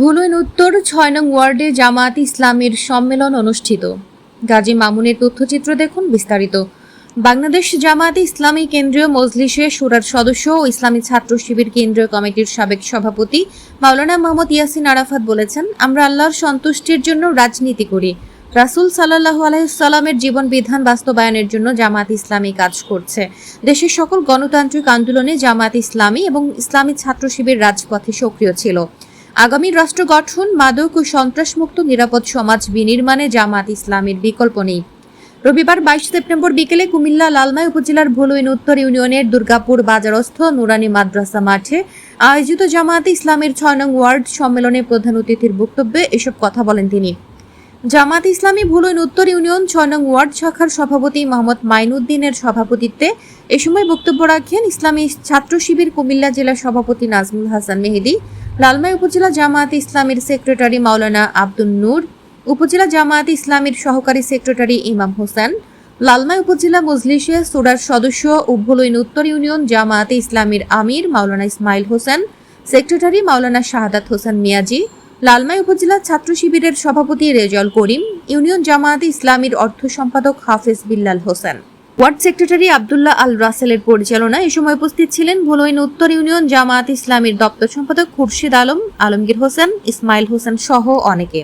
ভুলইন উত্তর, ছয় নং ওয়ার্ডে জামায়াত ইসলামীর সম্মেলন অনুষ্ঠিত। গাজী মামুনের তথ্যচিত্র দেখুন বিস্তারিত। বাংলাদেশ জামায়াতে ইসলামী কেন্দ্রীয় মজলিসে সুরার সদস্য ও ইসলামী ছাত্র শিবির কেন্দ্রীয় কমিটির সাবেক সভাপতি মাওলানা মোহাম্মদ ইয়াসিন আরাফাত বলেছেন, আমরা আল্লাহর সন্তুষ্টির জন্য রাজনীতি করি। রাসূল সাল্লাহ আলাইসাল্লামের জীবন বিধান বাস্তবায়নের জন্য জামাত ইসলামী কাজ করছে। দেশের সকল গণতান্ত্রিক আন্দোলনে জামাত ইসলামী এবং ইসলামী ছাত্র শিবির রাজপথে সক্রিয় ছিল। আগামী রাষ্ট্র গঠন, মাদক ও সন্ত্রাসমুক্ত নিরাপদ সমাজ বিনির্মাণে জামাত ইসলামের বিকল্প নেই। রবিবার বাইশ সেপ্টেম্বর বিকেলে কুমিল্লা লালমাই উপজেলার ভুলুইন উত্তর ইউনিয়নের দুর্গাপুর বাজারস্থ নুরানি মাদ্রাসা মাঠে আয়োজিত জামায়াতে ইসলামের ছয় নং ওয়ার্ড সম্মেলনে প্রধান অতিথির বক্তব্যে এসব কথা বলেন তিনি। জামাত ইসলামী ভুলুইন উত্তর ইউনিয়ন ছয় নং ওয়ার্ড শাখার সভাপতি মোহাম্মদ মাইনুদ্দিনের সভাপতিত্বে এ সময় বক্তব্য রাখেন ইসলামী ছাত্র শিবির কুমিল্লা জেলা সভাপতি নাজমুল হাসান মেহেদি লালমাই উপজেলা জামায়াত ইসলামীর সেক্রেটারি মাওলানা আব্দুল নূর, উপজেলা জামায়াত ইসলামীর সহকারী সেক্রেটারি ইমাম হোসেন, লালমাই উপজেলা মজলিসে সুরার সদস্য ও উত্তর ইউনিয়ন জামায়াতে ইসলামীর আমির মাওলানা ইসমাইল হোসেন, সেক্রেটারি মাওলানা শাহাদাত হোসেন মিয়াজি, লালমাই উপজেলা ছাত্র শিবিরের সভাপতি রেজাল করিম, ইউনিয়ন জামায়াতে ইসলামীর অর্থ সম্পাদক হাফেজ বিল্লাল হোসেন। ওয়ার্ড সেক্রেটারি আবদুল্লাহ আল রাসেলের পরিচালনায় এ সময় উপস্থিত ছিলেন ভোলইন উত্তর ইউনিয়ন জামায়াত ইসলামীর দপ্তর সম্পাদক খুরশিদ আলম, আলমগীর হোসেন, ইসমাইল হোসেন সহ অনেকে।